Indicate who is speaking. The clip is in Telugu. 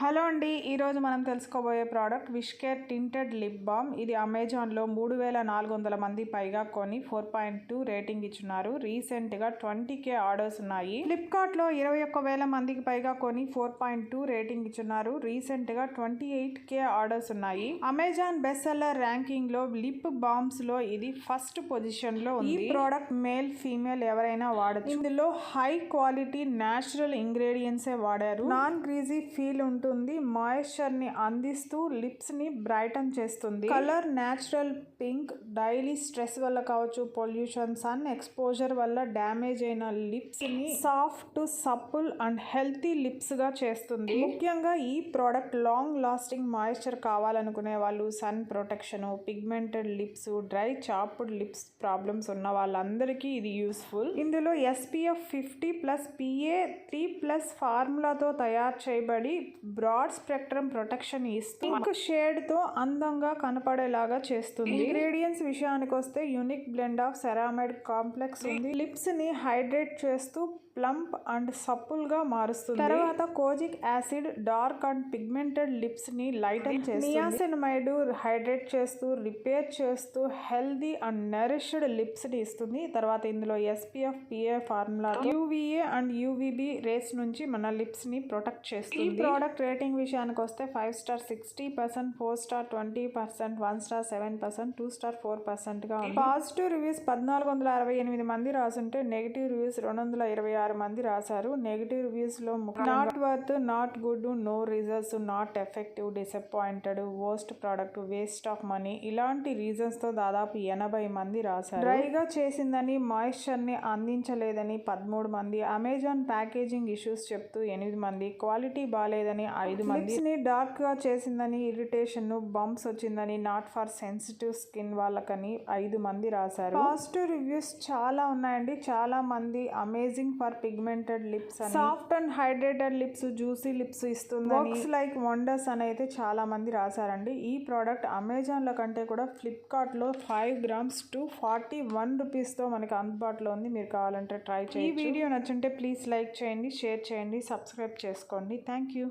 Speaker 1: హలో అండి ఈరోజు మనం తెలుసుకోబోయే product Wishcare tinted lip balm. ఇది అమెజాన్లో మూడు వేల నాలుగు వందల మంది పైగా కొని ఫోర్ పాయింట్ టూ రేటింగ్ ఇచ్చున్నారు. రీసెంట్గా ట్వంటీ కే ఆర్డర్స్ ఉన్నాయి. ఫ్లిప్కార్ట్లో ఇరవై ఒక్క వేల మందికి పైగా కొని ఫోర్ పాయింట్ టూ రేటింగ్ ఇచ్చున్నారు. రీసెంట్గా ట్వంటీ ఎయిట్ కే ఆర్డర్స్ ఉన్నాయి. అమెజాన్ బెస్ట్ సెల్లర్ ర్యాంకింగ్లో లిప్ బామ్స్లో ఇది ఫస్ట్ పొజిషన్లో ఉంది. ఈ ప్రోడక్ట్ మేల్ ఫీమేల్ ఎవరైనా వాడచ్చు. ఇందులో హై క్వాలిటీ న్యాచురల్ ఇంగ్రీడియంట్సే వాడారు. నాన్ గ్రీజీ ఫీల్ ఉంటుంది మాయిశ్చర్ని అందిస్తూ లిప్స్ని బ్రైటన్ చేస్తుంది. Colour natural pink daily stress వల్ల కావచ్చు పొల్యూషన్ సన్ ఎక్స్పోజర్ వల్ల డ్యామేజ్ అయిన లిప్స్ని సాఫ్ట్ సప్పుల్ అండ్ హెల్తీ లిప్స్గా చేస్తుంది. ముఖ్యంగా ఈ ప్రోడక్ట్ లాంగ్ లాస్టింగ్ మాయిశ్చర్ కావాలనుకునే వాళ్ళు sun protection pigmented lips dry chapped lips problems ఉన్న వాళ్ళందరికీ ఇది యూస్ఫుల్. ఇందులో SPF fifty plus PA three plus ఫార్ములాతో తయారు చేయబడి బ్రాడ్ స్పెక్ట్రమ్ ప్రొటెక్షన్ ఇస్తూ పింక్ షేడ్తో అందంగా కనపడేలాగా చేస్తుంది. ఇంగ్రీడియంట్స్ విషయానికి వస్తే unique blend of ceramide complex ఉంది. లిప్స్ని హైడ్రేట్ చేస్తూ ప్లంప్ అండ్ సప్పుల్గా మారుస్తుంది. తర్వాత kojic acid dark and pigmented లిప్స్ని lighten చేస్తుంది. నియాసినమైడ్ హైడ్రేట్ చేస్తూ రిపేర్ చేస్తూ హెల్దీ అండ్ నరిష్డ్ లిప్స్ని ఇస్తుంది. తర్వాత ఇందులో SPF PA formula UVA and UVB rays నుంచి మన లిప్స్ని ప్రొటెక్ట్ చేస్తుంది. ఈ ప్రోడక్ట్ రేటింగ్ విషయానికి వస్తే five star sixty percent four star twenty percent one star seven percent two star four పర్సెంట్గా ఉంది పాజిటివ్ రివ్యూస్ పద్నాలుగు వందల అరవై ఎనిమిది మంది రాసుంటే నెగిటివ్ రివ్యూస్ రెండు వందల ఇరవై ఆరు మంది రాశారు. Negative రివ్యూస్లో not worth not good no results not effective disappointed worst product waste of money ఇలాంటి రీజన్స్తో దాదాపు ఎనభై మంది రాశారు. డ్రైగా చేసిందని మాయిశ్చర్ని అందించలేదని పదమూడు మంది అమెజాన్ ప్యాకేజింగ్ ఇష్యూస్ చెప్తూ ఎనిమిది మంది క్వాలిటీ బాగాలేదని ఐదు మంది. ని డార్క్గా చేసిందని ఇరిటేషన్ బంప్స్ వచ్చిందని నాట్ ఫర్ సెన్సిటివ్ స్కిన్ వాళ్ళకని ఐదు మంది రాశారు. పాజిటివ్ రివ్యూస్ చాలా ఉన్నాయండి. చాలా మంది amazing for pigmented lips soft and hydrated lips juicy lips ఇస్తుంది వర్క్స్ లైక్ వండర్స్ అని అయితే చాలా మంది రాశారండి. ఈ ప్రోడక్ట్ అమెజాన్లో కంటే కూడా ఫ్లిప్కార్ట్లో five grams to forty one రూపీస్తో మనకి అందుబాటులో ఉంది. మీరు కావాలంటే ట్రై చేయండి ఈ వీడియో నచ్చుంటే ప్లీజ్ లైక్ చేయండి షేర్ చేయండి సబ్స్క్రైబ్ చేసుకోండి. Thank you.